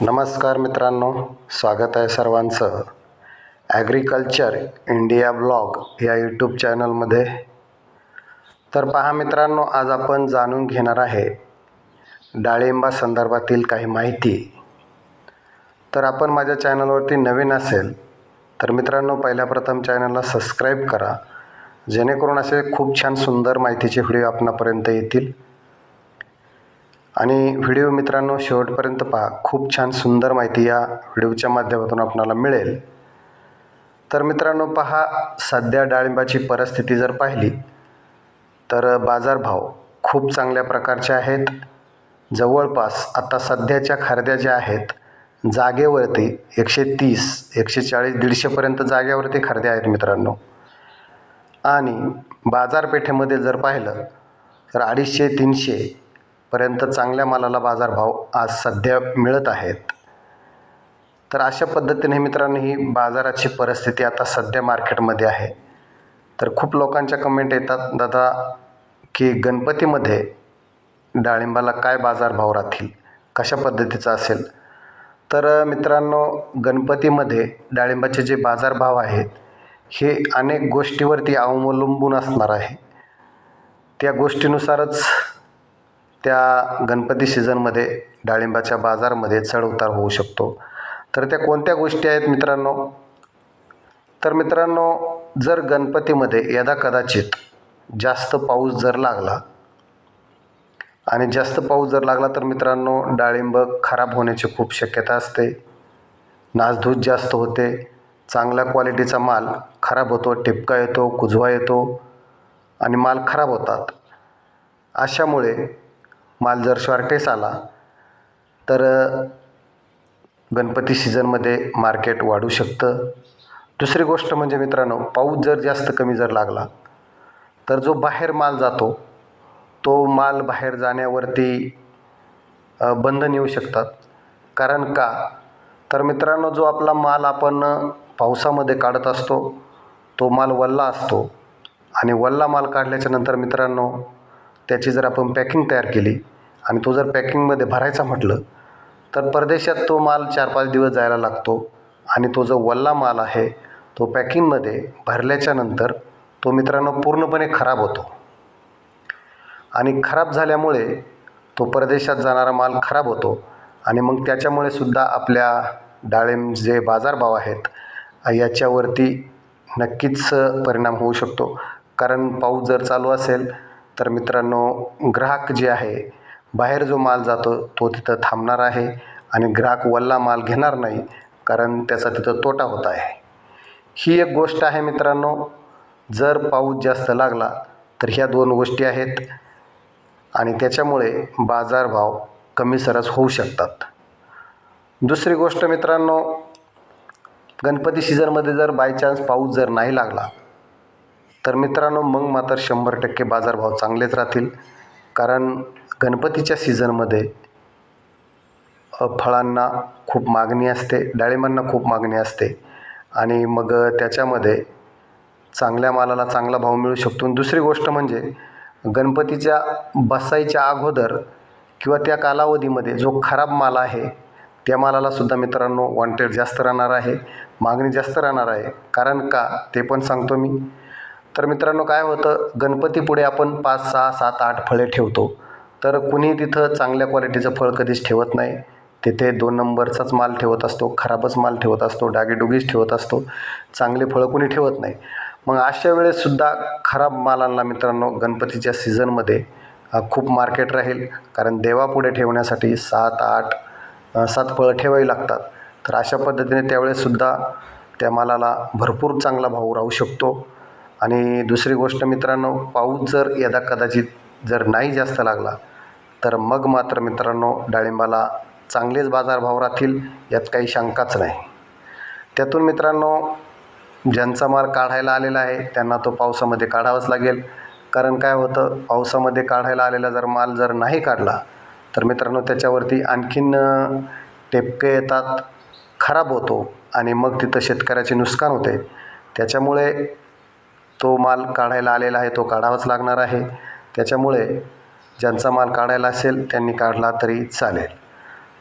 नमस्कार मित्रांनो स्वागत आहे सर्वांचं. ॲग्रिकल्चर इंडिया ब्लॉग या यूट्यूब चॅनलमध्ये तर पहा मित्रांनो आज आपण जाणून घेणार आहे डाळिंबा संदर्भातील काही माहिती. तर आपण माझ्या चॅनलवरती नवीन असेल तर मित्रांनो पहिल्या प्रथम चॅनलला सबस्क्राईब करा. जेणेकरून असे खूप छान सुंदर माहितीचे व्हिडिओ आपणापर्यंत येतील. आणि व्हिडिओ मित्रांनो शेवटपर्यंत पहा. खूप छान सुंदर माहिती या व्हिडिओच्या माध्यमातून आपणाला मिळेल. तर मित्रांनो पहा सध्या डाळिंबाची परिस्थिती जर पाहिली तर बाजारभाव खूप चांगल्या प्रकारचे आहेत. जवळपास आता सध्याच्या खरेद्या ज्या आहेत जागेवरती एकशे तीस एकशे चाळीस दीडशेपर्यंत जागेवरती खरेद्या आहेत मित्रांनो. आणि बाजारपेठेमध्ये जर पाहिलं तर अडीचशे तीनशे पर्यंत चांगल्या मालाला बाजारभाव आज सध्या मिळत आहेत. तर अशा पद्धतीने मित्रांनो ही बाजाराची परिस्थिती आता सध्या मार्केटमध्ये आहे. तर खूप लोकांच्या कमेंट येतात दादा की गणपतीमध्ये डाळिंबाला काय बाजारभाव राहतील? कशा पद्धतीचा असेल? तर मित्रांनो गणपतीमध्ये डाळिंबाचे जे बाजारभाव आहेत हे अनेक गोष्टीवरती अवलंबून असणार आहे. त्या गोष्टीनुसारच त्या गणपती सीझनमध्ये डाळिंबाच्या बाजारमध्ये चढउतार होऊ शकतो. तर त्या कोणत्या गोष्टी आहेत मित्रांनो? तर मित्रांनो जर गणपतीमध्ये यदा कदाचित जास्त पाऊस जर लागला आणि जास्त पाऊस जर लागला तर मित्रांनो डाळिंब खराब होण्याची खूप शक्यता असते. नासधूस जास्त होते. चांगल्या क्वालिटीचा माल खराब होतो टिपका येतो कुजवा येतो आणि माल खराब होतात. अशामुळे माल जर शॉर्टेज आला तर गणपती सीझनमध्ये मार्केट वाढू शकतं. दुसरी गोष्ट म्हणजे मित्रांनो पाऊस जर जास्त कमी जर लागला तर जो बाहेर माल जातो तो माल बाहेर जाण्यावरती बंधन येऊ शकतात. कारण का? तर मित्रांनो जो आपला माल आपण पावसामध्ये काढत असतो तो माल वल्ला असतो. आणि वल्ला माल काढल्याच्या नंतर मित्रांनो त्याची जर आपण पॅकिंग तयार केली आणि तो जर पॅकिंगमध्ये भरायचा म्हटलं तर परदेशात तो माल चार पाच दिवस जायला लागतो. आणि तो जो वल्ला माल आहे तो पॅकिंगमध्ये भरल्याच्या नंतर तो मित्रांनो पूर्णपणे खराब होतो. आणि खराब झाल्यामुळे तो परदेशात जाणारा माल खराब होतो. आणि मग त्याच्यामुळे सुद्धा आपल्या डाळिंब जे बाजारभाव आहेत याच्यावरती नक्कीच परिणाम होऊ शकतो. कारण पाऊस जर चालू असेल तर मित्रांनो ग्राहक जे आहे बाहेर जो माल जातो तो तिथं थांबणार आहे आणि ग्राहक वल्ला माल घेणार नाही कारण त्याचा तिथं तोटा होत आहे. ही एक गोष्ट आहे मित्रांनो जर पाऊस जास्त लागला तर ह्या दोन गोष्टी आहेत आणि त्याच्यामुळे बाजारभाव कमी सरस होऊ शकतात. दुसरी गोष्ट मित्रांनो गणपती सीझनमध्ये जर बायचान्स पाऊस जर नाही लागला तर मित्रांनो मग मात्र शंभर टक्के बाजारभाव चांगलेच राहतील कारण गणपतीच्या सीझनमध्ये फळांना खूप मागणी असते डाळिंबांना खूप मागणी असते आणि मग त्याच्यामध्ये चांगल्या मालाला चांगला भाव मिळू शकतो. आणि दुसरी गोष्ट म्हणजे गणपतीच्या बसायच्या अगोदर किंवा त्या कालावधीमध्ये जो खराब माल आहे त्या मालाला सुद्धा मित्रांनो वॉन्टेड जास्त राहणार आहे मागणी जास्त राहणार आहे. कारण का? ते पण सांगतो मी. तर मित्रांनो काय होतं? गणपतीपुढे आपण पाच सहा सात आठ फळे ठेवतो. तर कुणी तिथं चांगल्या क्वालिटीचं फळ कधीच ठेवत नाही. तिथे दोन नंबरचाच माल ठेवत असतो खराबच माल ठेवत असतो डागीडुगीच ठेवत असतो. चांगले फळं कुणी ठेवत नाही. मग अशा वेळेससुद्धा खराब मालांना मित्रांनो गणपतीच्या सीझनमध्ये खूप मार्केट राहील. कारण देवापुढे ठेवण्यासाठी सात आठ सात फळं ठेवावी लागतात. तर अशा पद्धतीने त्यावेळेससुद्धा त्या मालाला भरपूर चांगला भाव राहू शकतो. आणि दुसरी गोष्ट मित्रांनो पाऊस जर यदा कदाचित जर नाही जास्त लागला तर मग मात्र मित्रांनो डाळिंबाला चांगलेच बाजारभाव राहतील यात काही शंकाच नाही. त्यातून मित्रांनो ज्यांचा माल काढायला आलेला आहे त्यांना तो पावसामध्ये काढावाच लागेल. कारण काय होतं पावसामध्ये काढायला आलेला जर माल जर नाही काढला तर मित्रांनो त्याच्यावरती आणखीन टेपके येतात खराब होतो आणि मग तिथं शेतकऱ्याचे नुकसान होते. त्याच्यामुळे तो माल काढायला आलेला आहे तो काढावाच लागणार आहे. त्याच्यामुळे ज्यांचा माल काढायला असेल त्यांनी काढला तरी चालेल.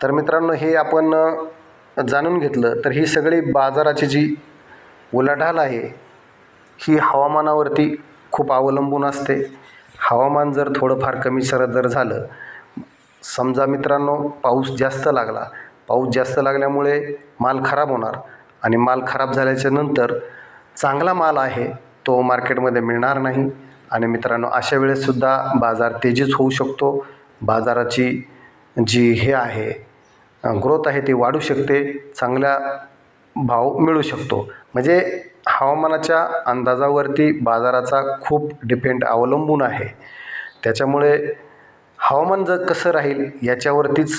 तर मित्रांनो हे आपण जाणून घेतलं. तर ही सगळी बाजाराची जी उलाढाल आहे ही हवामानावरती खूप अवलंबून असते. हवामान जर थोडंफार कमी सरत जर झालं समजा मित्रांनो पाऊस जास्त लागला. पाऊस जास्त लागल्यामुळे माल खराब होणार आणि माल खराब झाल्याच्यानंतर चांगला माल आहे तो मार्केटमध्ये मिळणार नाही. आणि मित्रांनो अशा वेळेससुद्धा बाजार तेजीच होऊ शकतो. बाजाराची जी हे आहे ग्रोथ आहे ती वाढू शकते चांगल्या भाव मिळू शकतो. म्हणजे हवामानाच्या अंदाजावरती बाजाराचा खूप डिपेंड अवलंबून आहे. त्याच्यामुळे हवामान जर कसं राहील याच्यावरतीच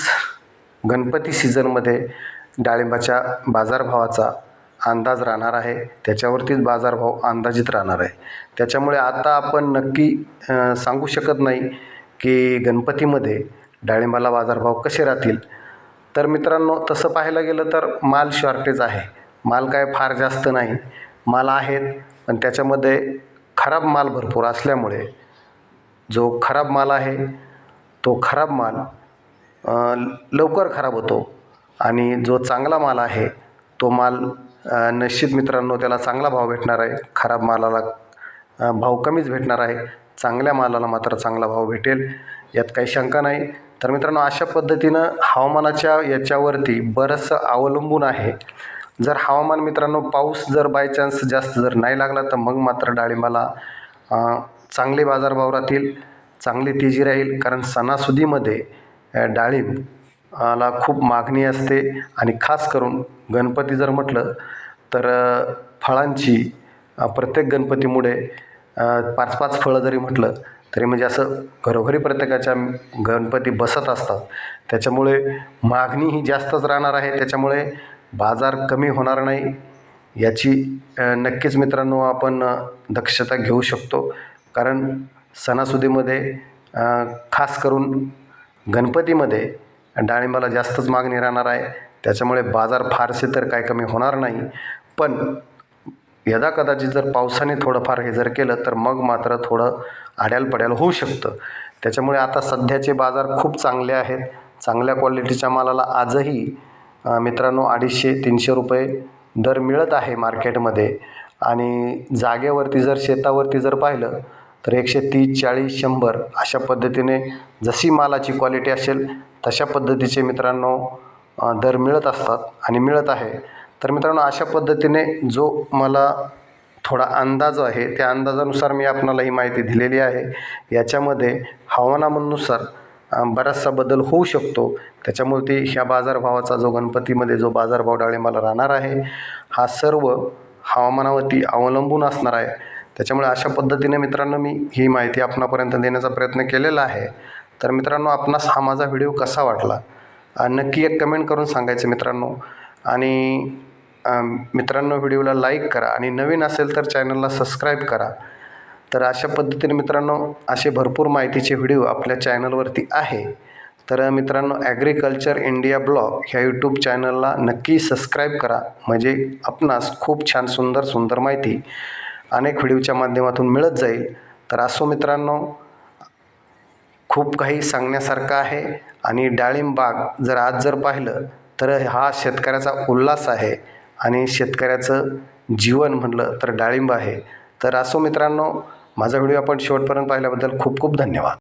गणपती सीझनमध्ये डाळिंबाच्या बाजारभावाचा अंदाज राहणार आहे. त्याच्यावरतीच बाजारभाव अंदाजित राहणार आहे. त्याच्यामुळे आता आपण नक्की सांगू शकत नाही की गणपतीमध्ये डाळिंबाला बाजारभाव कसे राहतील. तर मित्रांनो तसं पाहायला गेलं तर माल शॉर्टेज आहे. माल काय फार जास्त नाही. माल आहेत पण त्याच्यामध्ये खराब माल भरपूर असल्यामुळे जो खराब माल आहे तो खराब माल लवकर खराब होतो. आणि जो चांगला माल आहे तो माल निश्चित मित्रांनो त्याला चांगला भाव भेटणार आहे. खराब मालाला भाव कमीच भेटणार आहे. चांगल्या मालाला मात्र चांगला भाव भेटेल. यात काही शंका नाही. तर मित्रांनो अशा पद्धतीनं हवामानाच्या याच्यावरती बरंचसं अवलंबून आहे. जर हवामान मित्रांनो पाऊस जर बाय चान्स जास्त जर नाही लागला तर मग मात्र डाळिंबाला चांगले बाजारभाव राहतील चांगली तेजी राहील. कारण सणासुदीमध्ये डाळिंब ला खूप मागणी असते आणि खास करून गणपती जर म्हटलं तर फळांची प्रत्येक गणपतीमुळे पाच पाच फळं जरी म्हटलं तरी म्हणजे असं घरोघरी प्रत्येकाच्या गणपती बसत असतात. त्याच्यामुळे मागणी ही जास्तच राहणार आहे. त्याच्यामुळे बाजार कमी होणार नाही. याची नक्कीच मित्रांनो आपण दक्षता घेऊ शकतो. कारण सणासुदीमध्ये खास करून गणपतीमध्ये डाळिंबाला जास्तच मागणी राहणार आहे. त्याच्यामुळे बाजार फारसे तर काय कमी होणार नाही. पण यदा कदाचित जर पावसाने थोडंफार हे जर केलं तर मग मात्र थोडं आड्याल पड्याल होऊ शकतं. त्याच्यामुळे आता सध्याचे बाजार खूप चांगले आहेत. चांगल्या क्वालिटीच्या मालाला आजही मित्रांनो अडीचशे तीनशे रुपये दर मिळत आहे मार्केटमध्ये. आणि जागेवरती जर शेतावरती जर पाहिलं तर एकशे तीस चाळीस शंभर अशा पद्धतीने जशी मालाची क्वालिटी असेल तशा पद्धतीचे मित्रांनो दर मिळत असतात आणि मिळत आहे. तर मित्रांनो अशा पद्धतीने जो मला थोडा अंदाज आहे त्या अंदाजानुसार मी आपणाला ही माहिती दिलेली आहे. याच्यामध्ये हवामानानुसार बराचसा बदल होऊ शकतो. त्याच्यामुळे ते ह्या बाजारभावाचा जो गणपतीमध्ये जो बाजारभाव डाळिंबाला राहणार आहे हा सर्व हवामानावरती अवलंबून असणार आहे. त्याच्यामुळे अशा पद्धतीने मित्रांनो मी ही माहिती आपणापर्यंत देण्याचा प्रयत्न केलेला आहे. तर मित्रांनो आपणास हा माझा व्हिडिओ कसा वाटला? नक्की एक कमेंट करून सांगायचं मित्रांनो. आणि मित्रांनो व्हिडिओला लाईक करा आणि नवीन असेल तर चॅनलला सबस्क्राईब करा. तर अशा पद्धतीने मित्रांनो असे भरपूर माहितीचे व्हिडिओ आपल्या चॅनलवरती आहे. तर मित्रांनो ॲग्रिकल्चर इंडिया ब्लॉग ह्या यूट्यूब चॅनलला नक्की सबस्क्राईब करा. म्हणजे आपणास खूप छान सुंदर सुंदर माहिती अनेक व्हिडिओच्या माध्यमातून मिळत जाईल. तर असो मित्रांनो खूप काही सांगण्यासारखं आहे. आणि डाळिंबाग जर आज जर पाहिलं तर हा शेतकऱ्याचा उल्हास आहे. आणि शेतकऱ्याचं जीवन म्हणलं तर डाळिंब आहे. तर असो मित्रांनो माझा व्हिडिओ आपण शेवटपर्यंत पाहिल्याबद्दल खूप खूप धन्यवाद.